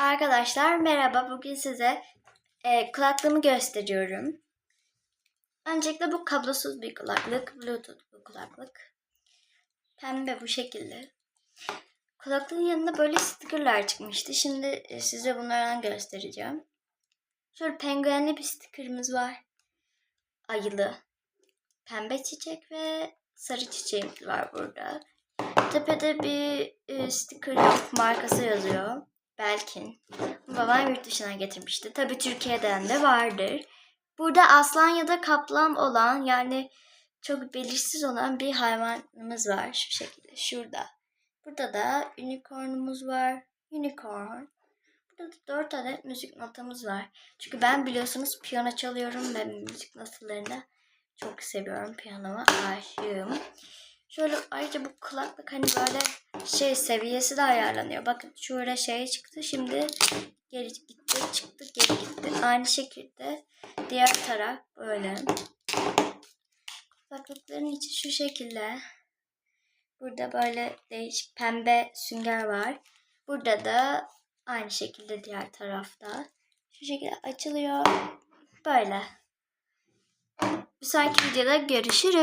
Arkadaşlar merhaba. Bugün size e, kulaklığımı gösteriyorum. Öncelikle bu kablosuz bir kulaklık. Bluetooth bu kulaklık. Pembe bu şekilde. Kulaklığın yanında böyle stickerlar çıkmıştı. Şimdi e, size bunlardan göstereceğim. Şöyle penguenli bir stickerımız var. Ayılı. Pembe çiçek ve sarı çiçeğimiz var burada. Tepede bir e, sticker. Markası yazıyor. Belkin. Babam yurt dışına getirmişti. Tabii Türkiye'den de vardır. Burada aslan ya da kaplan olan yani çok belirsiz olan bir hayvanımız var. Şu şekilde. Şurada. Burada da unicornumuz var. Unicorn. Burada da dört adet müzik notamız var. Çünkü ben biliyorsunuz piyano çalıyorum ve müzik notalarını çok seviyorum. Piyanoma aşığım. Şöyle ayrıca bu kulaklık hani böyle şey seviyesi de ayarlanıyor. Bakın şurada şey çıktı. Şimdi geri gitti, çıktı, geri gitti. Aynı şekilde diğer taraf böyle. Kulaklıkların içi şu şekilde. Burada böyle değişik pembe sünger var. Burada da aynı şekilde diğer tarafta. Şu şekilde açılıyor. Böyle. Bir sonraki videoda görüşürüz.